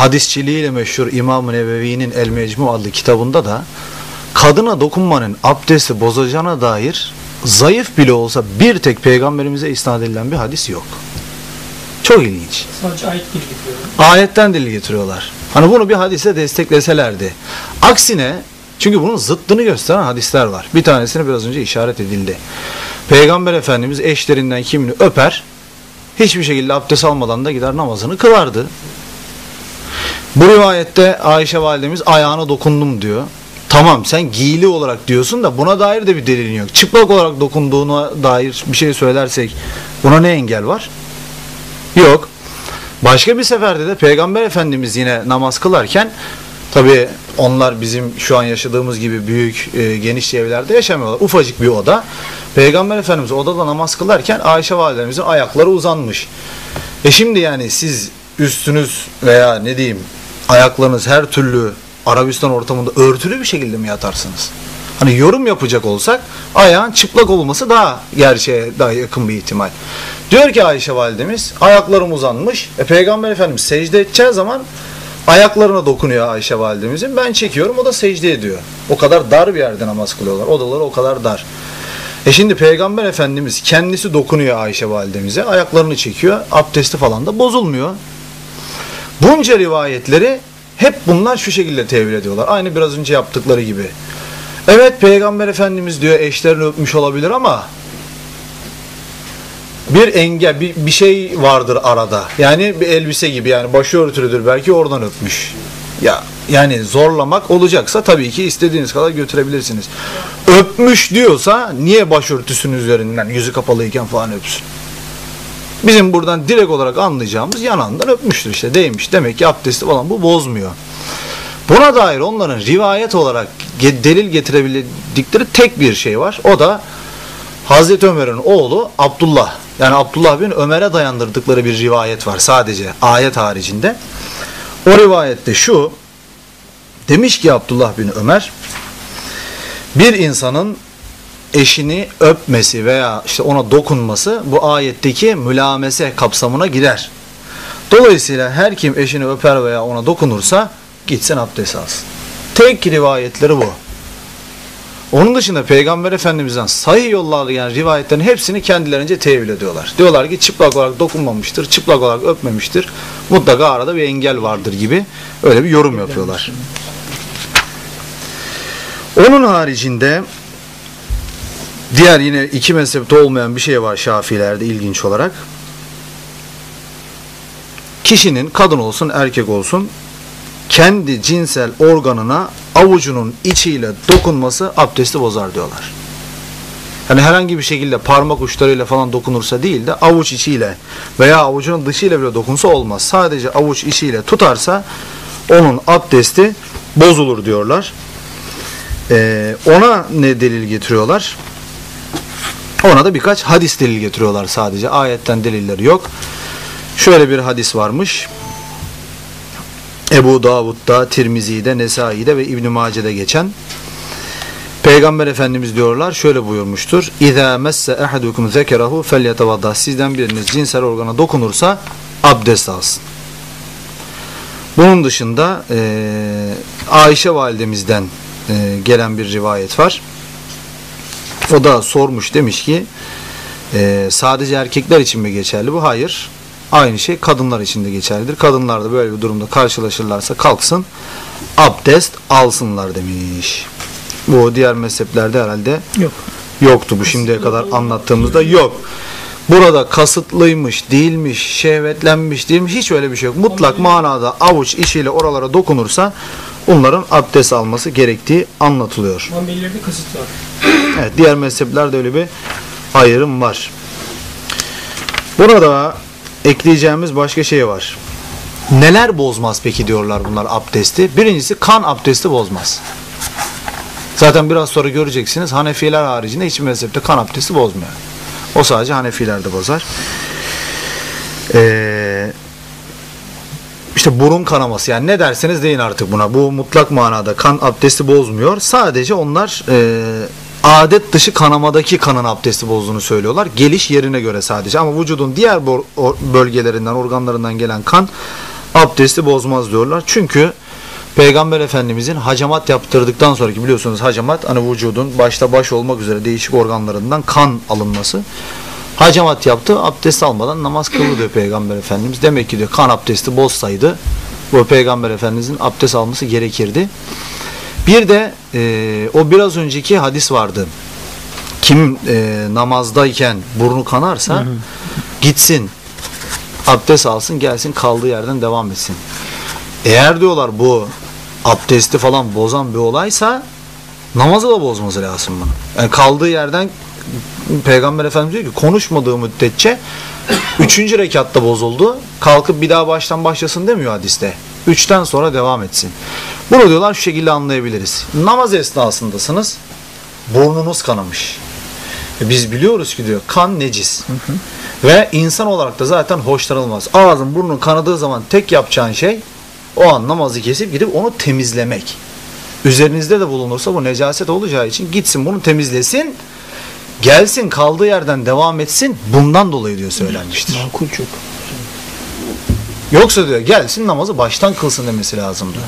hadisçiliğiyle meşhur İmam-ı Nevevi'nin El Mecmu adlı kitabında da kadına dokunmanın abdesti bozacağına dair zayıf bile olsa bir tek peygamberimize isnat edilen bir hadis yok. Çok ilginç. Sadece ayet dil getiriyor. Ayetten dil getiriyorlar. Hani bunu bir hadise destekleselerdi. Aksine çünkü bunun zıttını gösteren hadisler var. Bir tanesini biraz önce işaret edildi. Peygamber Efendimiz eşlerinden kimini öper, hiçbir şekilde abdest almadan da gider namazını kılardı. Bu rivayette Ayşe validemiz ayağına dokundum diyor. Tamam sen giyili olarak diyorsun da buna dair de bir delilin yok. Çıplak olarak dokunduğuna dair bir şey söylersek buna ne engel var? Yok. Başka bir seferde de Peygamber Efendimiz yine namaz kılarken tabi onlar bizim şu an yaşadığımız gibi büyük e, geniş evlerde yaşamıyorlar. Ufacık bir oda. Peygamber Efendimiz odada namaz kılarken Ayşe validemizin ayakları uzanmış. E şimdi yani siz üstünüz veya ne diyeyim ayaklarınız her türlü Arabistan ortamında örtülü bir şekilde mi yatarsınız? Hani yorum yapacak olsak ayağın çıplak olması daha gerçeğe daha yakın bir ihtimal. Diyor ki Ayşe validemiz ayaklarım uzanmış. E, Peygamber Efendimiz secde edeceği zaman ayaklarına dokunuyor Ayşe validemizin. Ben çekiyorum o da secde ediyor. O kadar dar bir yerde namaz kılıyorlar. Odaları o kadar dar. E şimdi Peygamber Efendimiz kendisi dokunuyor Ayşe validemize. Ayaklarını çekiyor. Abdesti falan da bozulmuyor. Bunca rivayetleri hep bunlar şu şekilde tevil ediyorlar. Aynı biraz önce yaptıkları gibi. Evet Peygamber Efendimiz diyor eşlerini öpmüş olabilir ama bir engel, bir, bir şey vardır arada. Yani bir elbise gibi yani başörtülüdür belki oradan öpmüş. Ya yani zorlamak olacaksa tabii ki istediğiniz kadar götürebilirsiniz. Öpmüş diyorsa niye başörtüsünün üzerinden yüzü kapalıyken falan öpsün? Bizim buradan direkt olarak anlayacağımız yanağından öpmüştür işte değmiş. Demek ki abdesti falan bu bozmuyor. Buna dair onların rivayet olarak delil getirebildikleri tek bir şey var. O da Hazreti Ömer'in oğlu Abdullah. Yani Abdullah bin Ömer'e dayandırdıkları bir rivayet var sadece ayet haricinde. O rivayette şu demiş ki Abdullah bin Ömer bir insanın eşini öpmesi veya işte ona dokunması bu ayetteki mülamese kapsamına girer. Dolayısıyla her kim eşini öper veya ona dokunursa gitsin abdest alsın. Tek rivayetleri bu. Onun dışında Peygamber Efendimiz'den sahih yollarla gelen rivayetlerin hepsini kendilerince tevil ediyorlar. Diyorlar ki çıplak olarak dokunmamıştır, çıplak olarak öpmemiştir. Mutlaka arada bir engel vardır gibi öyle bir yorum yapıyorlar. Onun haricinde diğer yine iki mezhepte olmayan bir şey var Şafilerde ilginç olarak. Kişinin kadın olsun erkek olsun kendi cinsel organına avucunun içiyle dokunması abdesti bozar diyorlar. Yani herhangi bir şekilde parmak uçlarıyla falan dokunursa değil de avuç içiyle veya avucunun dışıyla bile dokunsa olmaz. Sadece avuç içiyle tutarsa onun abdesti bozulur diyorlar. Ee, ona ne delil getiriyorlar? Ona da birkaç hadis delil getiriyorlar sadece. Ayetten delilleri yok. Şöyle bir hadis varmış. Ebu Davud'da, Tirmizi'de, Nesai'de ve İbn-i Mace'de geçen Peygamber Efendimiz diyorlar şöyle buyurmuştur. İza messe ahadukum zekerahu felyetevadda. Sizden biriniz cinsel organa dokunursa abdest alsın. Bunun dışında e, Ayşe validemizden e, gelen bir rivayet var. O da sormuş demiş ki e, sadece erkekler için mi geçerli bu? Hayır. Aynı şey kadınlar için de geçerlidir. Kadınlar da böyle bir durumda karşılaşırlarsa kalksın abdest alsınlar demiş. Bu diğer mezheplerde herhalde Yok. yoktu bu şimdiye kadar anlattığımızda yok. Burada kasıtlıymış, değilmiş, şehvetlenmiş, değilmiş hiç öyle bir şey yok. Mutlak manada avuç içiyle oralara dokunursa onların abdest alması gerektiği anlatılıyor. Muamelelerde kasıt var. Evet, diğer mezheplerde öyle bir ayrım var. Burada ekleyeceğimiz başka şey var. Neler bozmaz peki diyorlar bunlar abdesti. Birincisi kan abdesti bozmaz. Zaten biraz sonra göreceksiniz Hanefiler haricinde hiçbir mezhepte kan abdesti bozmuyor. O sadece Hanefilerde bozar. Ee, işte burun kanaması yani ne derseniz deyin artık buna. Bu mutlak manada kan abdesti bozmuyor. Sadece onlar e, adet dışı kanamadaki kanın abdesti bozduğunu söylüyorlar. Geliş yerine göre sadece ama vücudun diğer bölgelerinden, organlarından gelen kan abdesti bozmaz diyorlar. Çünkü Peygamber Efendimizin hacamat yaptırdıktan sonraki biliyorsunuz hacamat hani vücudun başta baş olmak üzere değişik organlarından kan alınması. Hacamat yaptı abdest almadan namaz kıldı diyor Peygamber Efendimiz. Demek ki diyor kan abdesti bozsaydı bu Peygamber Efendimizin abdest alması gerekirdi. Bir de e, o biraz önceki hadis vardı. Kim e, namazdayken burnu kanarsa gitsin abdest alsın gelsin kaldığı yerden devam etsin. Eğer diyorlar bu abdesti falan bozan bir olaysa namazı da bozması lazım bunu. Yani kaldığı yerden Peygamber Efendimiz diyor ki konuşmadığı müddetçe üçüncü rekatta bozuldu. Kalkıp bir daha baştan başlasın demiyor hadiste. Üçten sonra devam etsin. Bunu diyorlar şu şekilde anlayabiliriz. Namaz esnasındasınız. Burnunuz kanamış. E Biz biliyoruz ki diyor kan necis. Ve insan olarak da zaten hoşlanılmaz. Ağzın burnun kanadığı zaman tek yapacağın şey o an namazı kesip gidip onu temizlemek. Üzerinizde de bulunursa bu necaset olacağı için gitsin bunu temizlesin. Gelsin kaldığı yerden devam etsin. Bundan dolayı diyor söylenmiştir. Makul çok. Yoksa diyor gelsin namazı baştan kılsın demesi lazımdı.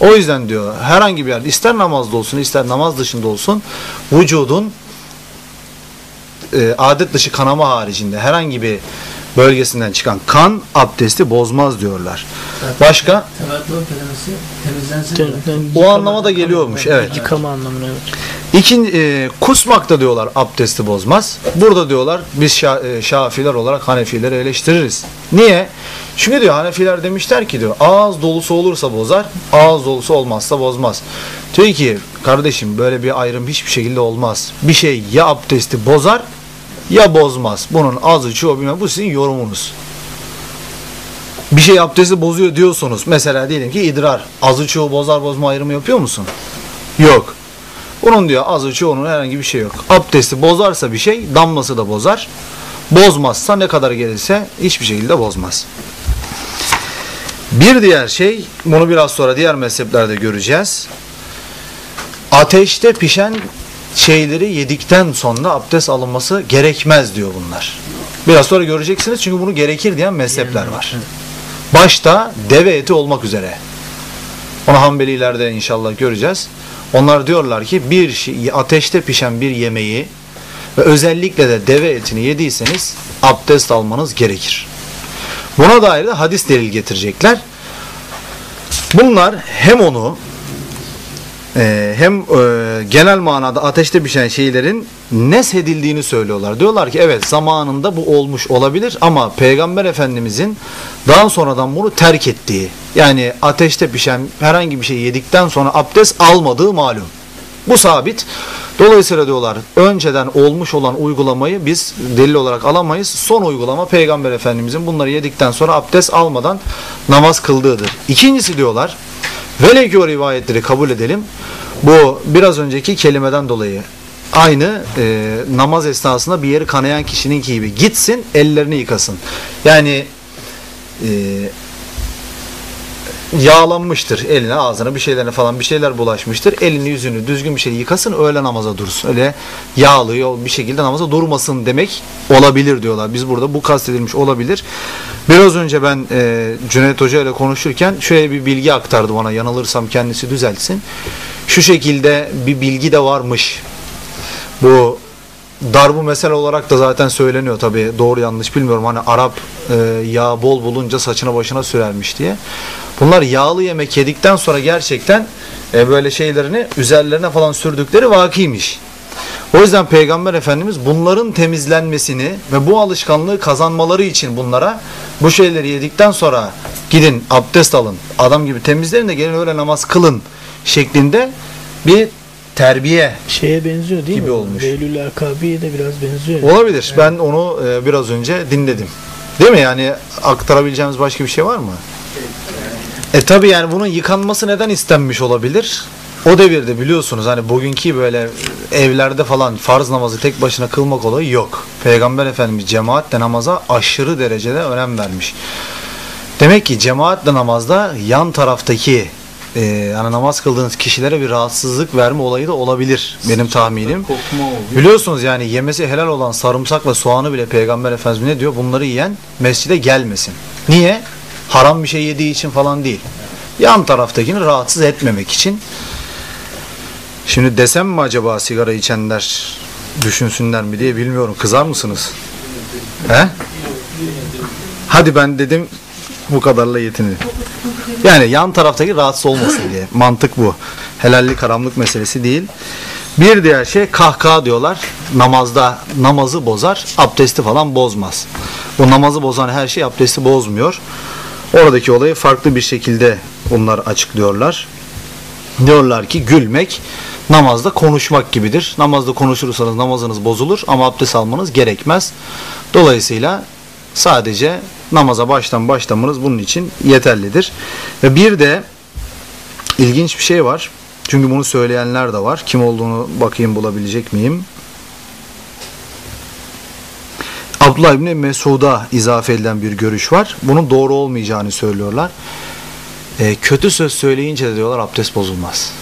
O yüzden diyor herhangi bir yerde ister namazda olsun ister namaz dışında olsun vücudun e, adet dışı kanama haricinde herhangi bir bölgesinden çıkan kan abdesti bozmaz diyorlar. Başka? Tevatlı kelimesi temizlensin. Temizlen- O anlama da geliyormuş. Evet. Yıkama anlamına evet. İkin, e, kusmak da diyorlar abdesti bozmaz. Burada diyorlar biz şa- e, Şafiler olarak Hanefileri eleştiririz. Niye? Çünkü diyor Hanefiler demişler ki diyor ağız dolusu olursa bozar, ağız dolusu olmazsa bozmaz. Diyor ki kardeşim böyle bir ayrım hiçbir şekilde olmaz. Bir şey ya abdesti bozar ya bozmaz. Bunun azı çoğu bilmem bu sizin yorumunuz. Bir şey abdesti bozuyor diyorsunuz. Mesela diyelim ki idrar. Azı çoğu bozar bozma ayrımı yapıyor musun? Yok. Bunun diyor azı çoğunun herhangi bir şey yok. Abdesti bozarsa bir şey damlası da bozar. Bozmazsa ne kadar gelirse hiçbir şekilde bozmaz. Bir diğer şey bunu biraz sonra diğer mezheplerde göreceğiz. Ateşte pişen şeyleri yedikten sonra abdest alınması gerekmez diyor bunlar. Biraz sonra göreceksiniz çünkü bunu gerekir diyen mezhepler var. Başta deve eti olmak üzere. Onu Hanbelilerde inşallah göreceğiz. Onlar diyorlar ki bir ateşte pişen bir yemeği ve özellikle de deve etini yediyseniz abdest almanız gerekir. Buna dair de hadis delil getirecekler. Bunlar hem onu e, hem e, genel manada ateşte pişen şeylerin neshedildiğini söylüyorlar. Diyorlar ki evet zamanında bu olmuş olabilir ama Peygamber Efendimizin daha sonradan bunu terk ettiği yani ateşte pişen herhangi bir şey yedikten sonra abdest almadığı malum. Bu sabit. Dolayısıyla diyorlar önceden olmuş olan uygulamayı biz delil olarak alamayız. Son uygulama Peygamber Efendimizin bunları yedikten sonra abdest almadan namaz kıldığıdır. İkincisi diyorlar velev ki o rivayetleri kabul edelim. Bu biraz önceki kelimeden dolayı aynı e, namaz esnasında bir yeri kanayan kişinin gibi gitsin ellerini yıkasın. Yani e, yağlanmıştır eline ağzına bir şeylerine falan bir şeyler bulaşmıştır. Elini yüzünü düzgün bir şey yıkasın öyle namaza dursun. Öyle yağlı bir şekilde namaza durmasın demek olabilir diyorlar. Biz burada bu kastedilmiş olabilir. Biraz önce ben e, Cüneyt Hoca ile konuşurken şöyle bir bilgi aktardı bana yanılırsam kendisi düzeltsin. Şu şekilde bir bilgi de varmış. Bu darbu mesele olarak da zaten söyleniyor tabi doğru yanlış bilmiyorum hani Arap e, yağ bol bulunca saçına başına sürermiş diye. Bunlar yağlı yemek yedikten sonra gerçekten e, böyle şeylerini üzerlerine falan sürdükleri vakiymiş. O yüzden Peygamber Efendimiz bunların temizlenmesini ve bu alışkanlığı kazanmaları için bunlara bu şeyleri yedikten sonra gidin abdest alın, adam gibi temizlerin de gelin öyle namaz kılın şeklinde bir terbiye Şeye benziyor değil Gibi mi? olmuş. Beylül Akabi'ye de biraz benziyor. Olabilir. Ben onu e, biraz önce dinledim. Değil mi? Yani aktarabileceğimiz başka bir şey var mı? E tabi yani bunun yıkanması neden istenmiş olabilir? O devirde biliyorsunuz hani bugünkü böyle evlerde falan farz namazı tek başına kılmak olayı yok. Peygamber Efendimiz cemaatle namaza aşırı derecede önem vermiş. Demek ki cemaatle namazda yan taraftaki e, yani namaz kıldığınız kişilere bir rahatsızlık verme olayı da olabilir benim tahminim. Biliyorsunuz yani yemesi helal olan sarımsak ve soğanı bile Peygamber Efendimiz ne diyor? Bunları yiyen mescide gelmesin. Niye? haram bir şey yediği için falan değil. Yan taraftakini rahatsız etmemek için. Şimdi desem mi acaba sigara içenler düşünsünler mi diye bilmiyorum. Kızar mısınız? He? Hadi ben dedim bu kadarla yetinin. Yani yan taraftaki rahatsız olmasın diye. Mantık bu. Helallik haramlık meselesi değil. Bir diğer şey kahkaha diyorlar. Namazda namazı bozar, abdesti falan bozmaz. Bu namazı bozan her şey abdesti bozmuyor. Oradaki olayı farklı bir şekilde onlar açıklıyorlar. Diyorlar ki gülmek namazda konuşmak gibidir. Namazda konuşursanız namazınız bozulur ama abdest almanız gerekmez. Dolayısıyla sadece namaza baştan başlamanız bunun için yeterlidir. Ve bir de ilginç bir şey var. Çünkü bunu söyleyenler de var. Kim olduğunu bakayım bulabilecek miyim? Abdullah İbni Mesud'a izafe edilen bir görüş var. Bunun doğru olmayacağını söylüyorlar. E, kötü söz söyleyince de diyorlar abdest bozulmaz.